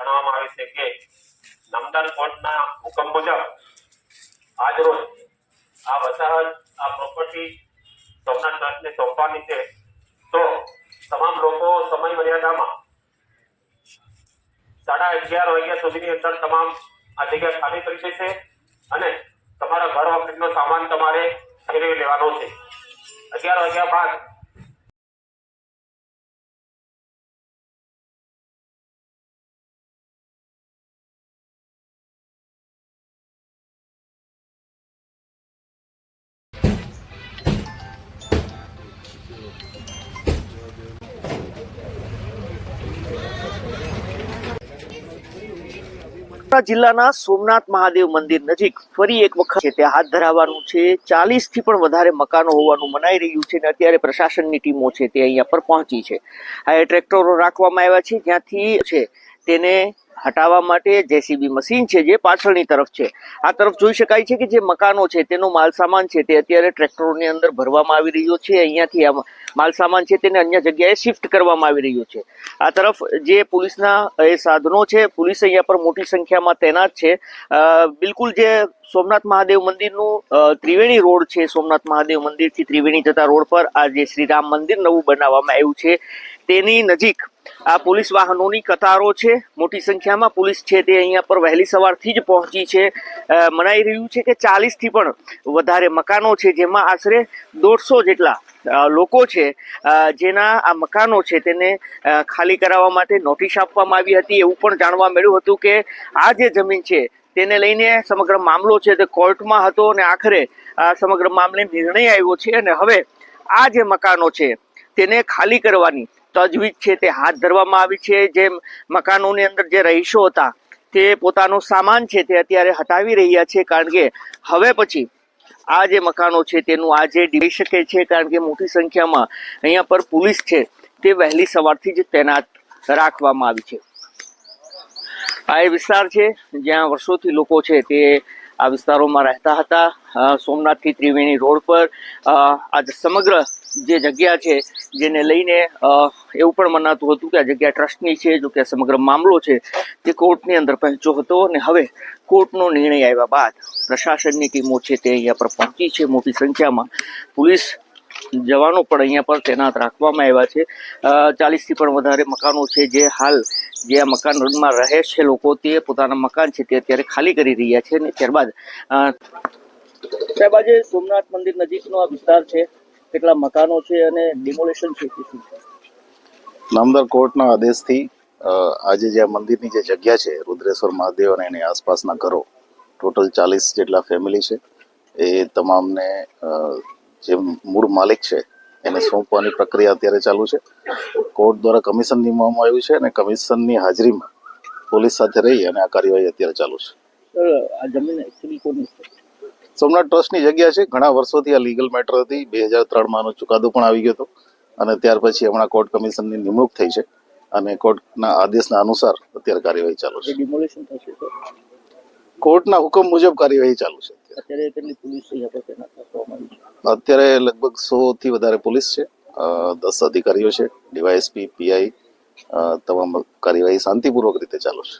જણાવવામાં આવે છે કે નામદાર કોર્ટના હુકમ મુજબ આજરોજ આ વસાહત, આ પ્રોપર્ટી સોમનાથ ટ્રસ્ટને સોંપવાની છે. તો તમામ લોકો સમય મર્યાદામાં સાડા અગિયાર વાગ્યા સુધીની અંદર તમામ આ જગ્યા ખાલી કરી દેશે અને તમારા ઘર વખતનો સામાન તમારે ફેરવી લેવાનો છે. અગિયાર વાગ્યા બાદ જિલ્લાના સોમનાથ મહાદેવ મંદિર નજીક ફરી એક વખત છે. તે હાથ ધરાવવાનું છે. ચાલીસથી પણ વધારે મકાનો હોવાનું મનાઈ રહ્યું છે અને અત્યારે પ્રશાસનની ટીમો છે તે અહીંયા પર પહોંચી છે. આ ટ્રેક્ટરો રાખવામાં આવ્યા છે. જ્યાંથી છે તેને હટાવવા માટે જેસીબી મશીન છે જે પાછળની તરફ છે. આ તરફ જોઈ શકાય છે કે જે મકાનો છે તેનો માલસામાન છે તે અત્યારે ટ્રેક્ટરોની અંદર ભરવામાં આવી રહ્યો છે. અહીંયાથી આ માલસામાન છે તેને અન્ય જગ્યાએ શિફ્ટ કરવામાં આવી રહ્યો છે. આ તરફ જે પોલીસના એ સાધનો છે, પોલીસ અહીંયા પર મોટી સંખ્યામાં તૈનાત છે. બિલકુલ જે સોમનાથ મહાદેવ મંદિરનું ત્રિવેણી રોડ છે, સોમનાથ મહાદેવ મંદિરથી ત્રિવેણી જતા રોડ પર આ જે શ્રી રામ મંદિર નવું બનાવવામાં આવ્યું છે. તેની નજીક આ પોલીસ વાહનોની કતારો છે. મોટી સંખ્યામાં પોલીસ છે તે અહીંયા પર વહેલી સવારથી જ પહોંચી છે. મનાઈ રહ્યું છે કે ચાલીસથી પણ વધારે મકાનો છે, જેમાં આશરે દોઢસો જેટલા લોકો છે. જેના આ મકાનો છે તેને ખાલી કરાવવા માટે નોટિસ આપવામાં આવી હતી. એવું પણ જાણવા મળ્યું હતું કે આ જે જમીન છે તેને લઈને સમગ્ર મામલો છે તે કોર્ટમાં હતો અને આખરે આ સમગ્ર મામલે નિર્ણય આવ્યો છે. અને હવે આ જે મકાનો છે તેને ખાલી કરવાની તજવીજ છે તે હાથ ધરવામાં આવી છે. જે મકાનોની અંદર જે રહીશો હતા, તે પોતાનો સામાન છે તે અત્યારે હટાવી રહ્યા છે. કારણ કે હવે પછી આ જે મકાનો છે તેનું આજે ડી શકે છે, કારણ કે મોટી સંખ્યામાં અહીંયા પર પોલીસ છે તે વહેલી સવારથી જ તૈનાત રાખવામાં આવી છે. આ એ વિસ્તાર છે જ્યાં વર્ષોથી લોકો છે તે આ વિસ્તારોમાં રહેતા હતા. સોમનાથથી ત્રિવેણી રોડ પર આ સમગ્ર જે જગ્યા છે, જેને લઈને એવું પણ મનાતું હતું કે આ જગ્યા ટ્રસ્ટની છે જો કે સમગ્ર મામલો છે, તે કોર્ટની અંદર પહોંચ્યો હતો અને હવે કોર્ટનો નિર્ણય આવ્યા બાદ પ્રશાસનની ટીમો છે તે અહીંયા પર પહોંચી છે. મોટી સંખ્યામાં પોલીસ જવાનો પણ અહીંયા પર તૈનાત રાખવામાં આવ્યા છે. ચાલીસથી પણ વધારે મકાનો છે જે હાલ જે આ મકાનમાં રહે છે લોકો, તે પોતાના મકાન છે તે અત્યારે ખાલી કરી રહ્યા છે અને ત્યારબાદ સાહેબ આજે સોમનાથ મંદિર નજીકનો આ વિસ્તાર છે. કેટલા મકાનો છે અને ડિમોલેશન છે શું નામદાર કોર્ટના આદેશથી આજે જે મંદિરની જે જગ્યા છે રુદ્રેશ્વર મહાદેવ અને એની આસપાસના ઘરો ટોટલ ચાલીસ જેટલા ફેમિલી છે. એ તમામને જે મૂળ માલિક છે એને સોંપવાની પ્રક્રિયા અત્યારે ચાલુ છે. કોર્ટ દ્વારા કમિશન નિમવામાં આવ્યું છે અને કમિશનની હાજરીમાં પોલીસ સાથે રહી અને આ કાર્યવાહી અત્યારે ચાલુ છે. આ જમીન એકચ્યુઅલી કોની છે? સોમનાથ ટ્રસ્ટની જગ્યા છે. ઘણા વર્ષોથી આ લીગલ મેટર હતી. બે હજાર ત્રણમાં ચુકાદો પણ આવી ગયો હતો. અને ત્યાર પછી હમણાં કોર્ટ કમિશનની નિમણૂક થઈ છે. અને કોર્ટના આદેશના અનુસાર અત્યારે કાર્યવાહી ચાલુ છે. ડિમોલેશન થશે કોર્ટના હુકમ મુજબ કાર્યવાહી ચાલુ છે અત્યારે. કેટલી પોલીસ લગભગ સો થી વધારે પોલીસ છે. દસ અધિકારીઓ છે. ડીવાયએસપી પીઆઈ તમામ કાર્યવાહી શાંતિપૂર્વક રીતે ચાલુ છે.